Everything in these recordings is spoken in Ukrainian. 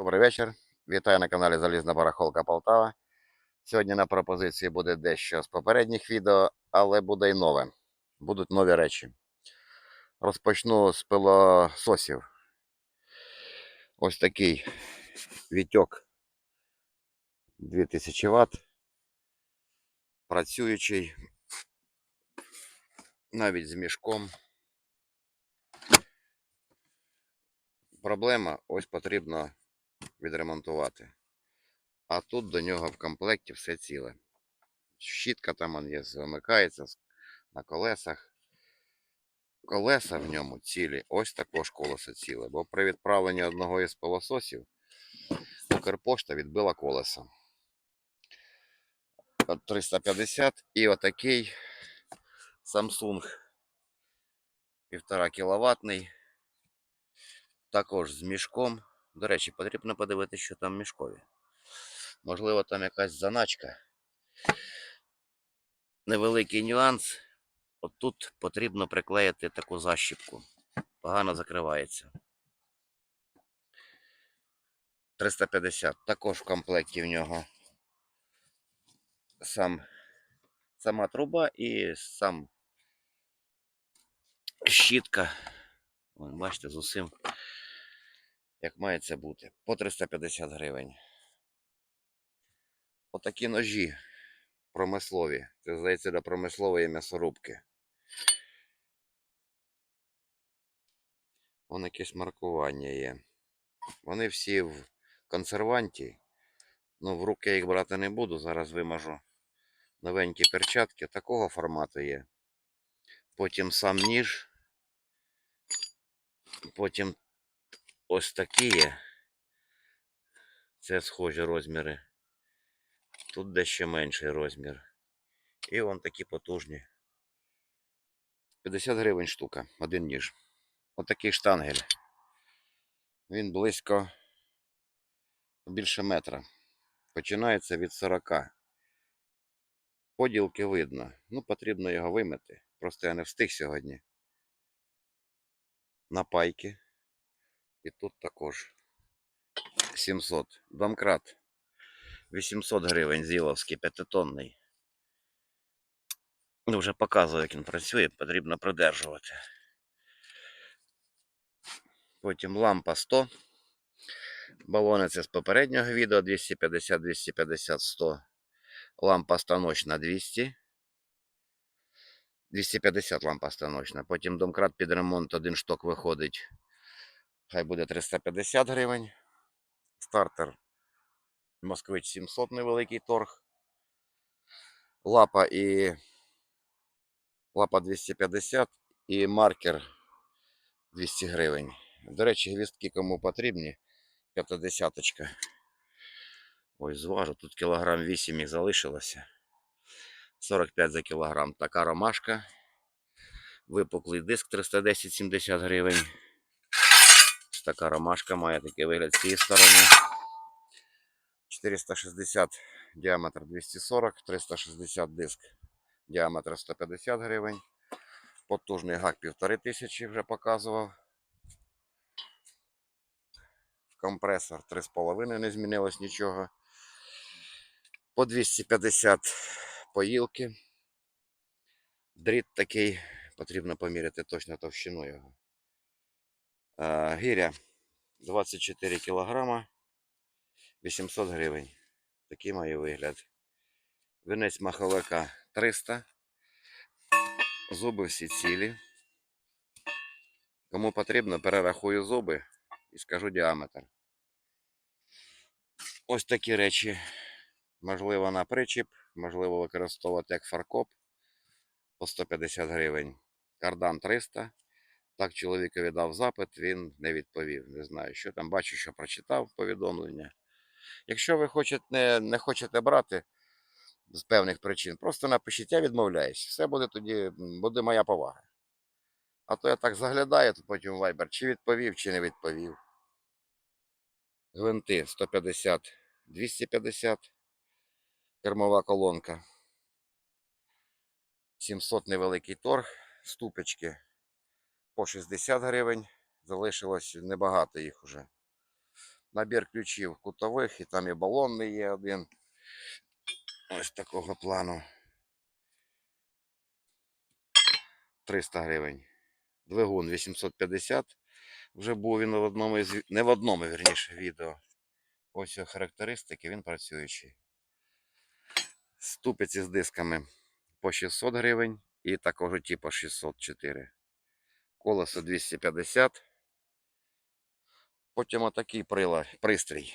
Добрий вечір. Вітаю на каналі Залізна Барахолка Полтава. Сьогодні на пропозиції буде дещо з попередніх відео, але буде й нове. Будуть нові речі. Розпочну з пилососів. Ось такий вітьок 2000 Вт. Працюючий. Навіть з мішком. Проблема ось потрібно відремонтувати. А тут до нього в комплекті все ціле. Щітка там є, замикається на колесах. Колеса в ньому цілі. Ось також колесо ціле. Бо при відправленні одного із пилососів Укрпошта відбила колеса. 350 і отакий Samsung 1,5 кіловатний. Також з мішком. До речі, потрібно подивитися, що там мішкові. Можливо, там якась заначка. Невеликий нюанс. От тут потрібно приклеїти таку защіпку. Погано закривається. 350. Також в комплекті в нього сам, сама труба і сам щітка. Бачите, з усім, як має це бути. По 350 гривень. Отакі ножі промислові. Це здається для промислової м'ясорубки. Вон якесь маркування є. Вони всі в консерванті. Ну, в руки я їх брати не буду. Зараз вимажу новенькі перчатки. Такого формату є. Потім сам ніж. Потім ось такі є. Це схожі розміри. Тут дещо менший розмір. І вон такі потужні. 50 гривень штука, один ніж. Отакий штангель. Він близько більше метра. Починається від 40. Поділки видно. Ну, потрібно його вимити. Просто я не встиг сьогодні. На пайки. І тут також 700. Домкрат 800 гривень зіловський, п'ятитонний. Ну, вже показую, як він працює, потрібно придержувати. Потім лампа 100. Балони з попереднього відео 250, 250, 100. Лампа станочна 200. 250 лампа станочна. Потім домкрат під ремонт один шток виходить. Хай буде 350 гривень. Стартер Москвич 700 невеликий торг. Лапа і лапа 250 і маркер 200 гривень. До речі, гвістки кому потрібні. 50 Ось зважу, тут кілограм 8 їх залишилося. 45 за кілограм. Така ромашка. Випуклий диск 310-70 гривень. Ось така ромашка має такий вигляд з цієї сторони. 460 діаметр 240, 360 диск діаметр 150 гривень. Потужний гак 1500 вже показував. Компресор 3,5 не змінилось нічого. По 250 поїлки. Дріт такий, потрібно поміряти точно товщину його. Е, Гіря 24 кілограма, 800 гривень. Такий має вигляд. Винець маховика 300. Зуби всі цілі. Кому потрібно, перерахую зуби і скажу діаметр. Ось такі речі. Можливо, на причіп, можливо, використовувати як фаркоп по 150 гривень. Кардан 300. Так чоловікові дав запит, він не відповів. Не знаю, що там. Бачу, що прочитав повідомлення. Якщо ви хочете, не, не хочете брати з певних причин, просто напишіть, я відмовляюсь. Все буде тоді, буде моя повага. А то я так заглядаю, то потім в Viber, чи відповів, чи не відповів. Гвинти 150, 250. Кермова колонка. 700 невеликий торг. Ступочки по 60 гривень. Залишилось небагато їх уже. Набір ключів кутових, і там і балонний є один. Ось такого плану. 300 гривень. Двигун 850. Вже був він в одному із не в одному, вірніше, відео. Ось його характеристики, він працюючий. Ступиці з дисками по 600 гривень і такого типу 604. Колесо 250. Потім отакий пристрій.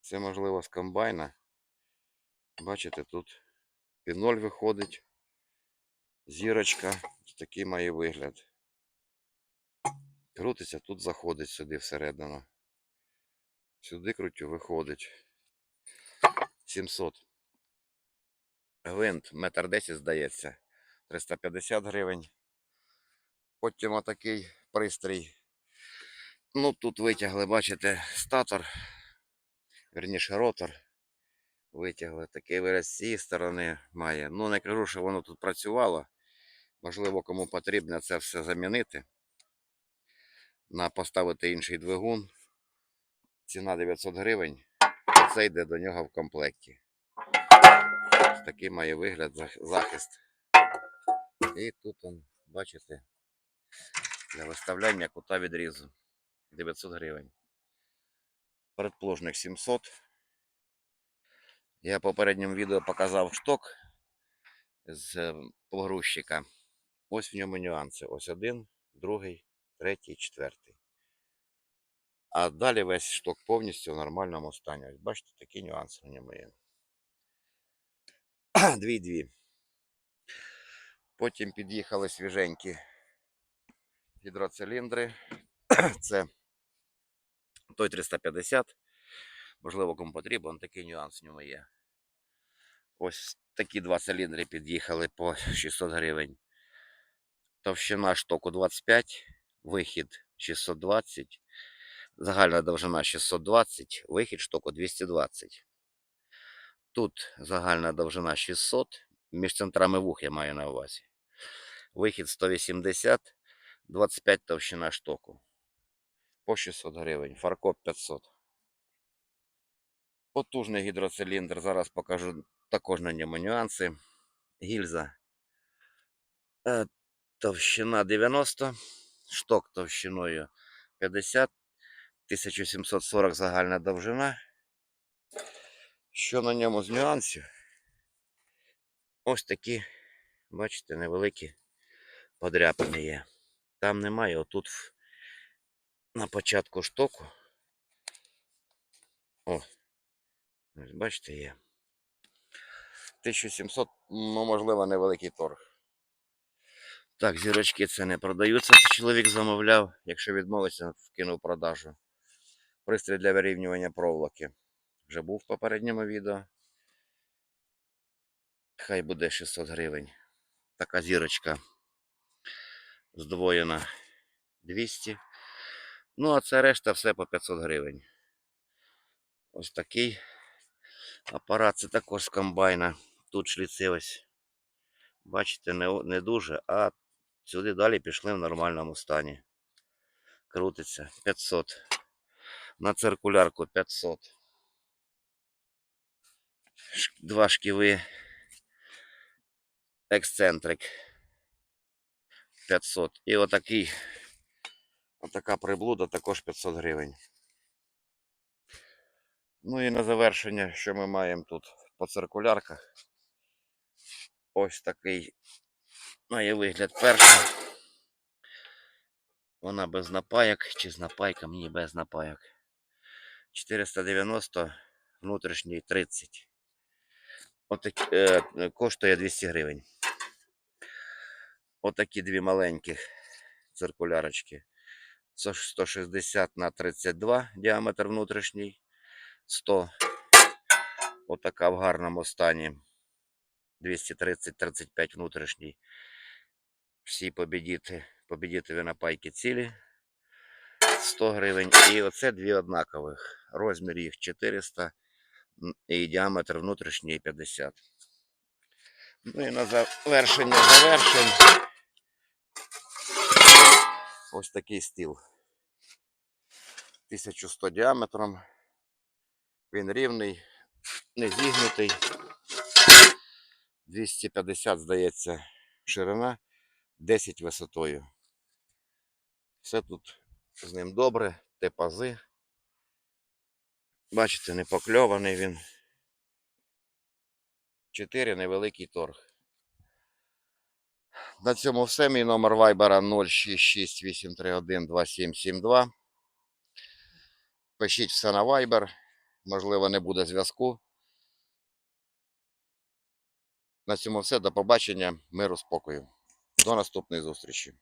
Це можливо з комбайна. Бачите, тут піноль виходить. Зірочка. Такий має вигляд. Крутиться, тут заходить сюди всередину. Сюди крутю, виходить. 700. Гвинт, метр 10, здається. 350 гривень. Потім отакий пристрій. Ну, тут витягли, бачите, статор. Верніше ротор. Витягли. Такий вираз з цієї сторони має. Ну, не кажу, що воно тут працювало. Можливо, кому потрібно це все замінити. На поставити інший двигун. Ціна 900 гривень. Це йде до нього в комплекті. Такий має вигляд захист. І тут он, бачите, для виставляння кута відрізу 900 гривень. Предпложник 700. Я в попередньому відео показав шток з погрузчика. Ось в ньому нюанси. Ось один, другий, третій, четвертий. А далі весь шток повністю в нормальному стані. Ось бачите, такі нюанси в ньому є. Дві-дві. Потім під'їхали свіженькі гідроциліндри. Це той 350. Можливо, кому потрібен, такий нюанс в ньому є. Ось такі два циліндри під'їхали по 600 гривень. Товщина штоку 25, вихід 620, загальна довжина 620, вихід штоку 220. Тут загальна довжина 600, між центрами вух я маю на увазі. Вихід 180, 25 товщина штоку. По 600 гривень, фаркоп 500. Потужний гідроциліндр, зараз покажу також на ньому нюанси. Гільза е, товщина 90, шток товщиною 50, 1740 загальна довжина. Що на ньому з нюансів? Ось такі, бачите, невеликі подряпини є. Там немає, отут на початку штоку. О, бачите, є. 1700, ну, можливо, невеликий торг. Так, зірочки це не продаються. Це чоловік замовляв. Якщо відмовиться, вкинув продажу. Пристрій для вирівнювання проволоки. Вже був в попередньому відео. Хай буде 600 гривень. Така зірочка здвоєна 200. Ну, а це решта все по 500 гривень. Ось такий апарат. Це також з комбайна. Тут шліци ось. Бачите, не, не дуже, а сюди далі пішли в нормальному стані. Крутиться 500. На циркулярку 500. Два шківи. Ексцентрик 500. І отакий, отака приблуда також 500 гривень. Ну і на завершення, що ми маємо тут по циркулярках. Ось такий має вигляд перша. Вона без напаяк чи з напайком, ні, без напаяк. 490, внутрішній 30. Отак, е, е, коштує 200 гривень. Отакі дві маленьких циркулярочки. Це 160 на 32 діаметр внутрішній. 100. Отака в гарному стані. 230-35 внутрішній. Всі побідіти, побідітові напайки цілі. 100 гривень. І оце дві однакових. Розмір їх 400 і діаметр внутрішній 50. Ну і на завершення завершень. Ось такий стіл. 1100 діаметром. Він рівний, не зігнутий. 250, здається, ширина, 10 висотою. Все тут з ним добре, те пази. Бачите, не покльований він. 4 невеликий торг. На цьому все. Мій номер вайбера 0668312772. Пишіть все на вайбер. Можливо, не буде зв'язку. На цьому все. До побачення. Миру, спокою. До наступної зустрічі.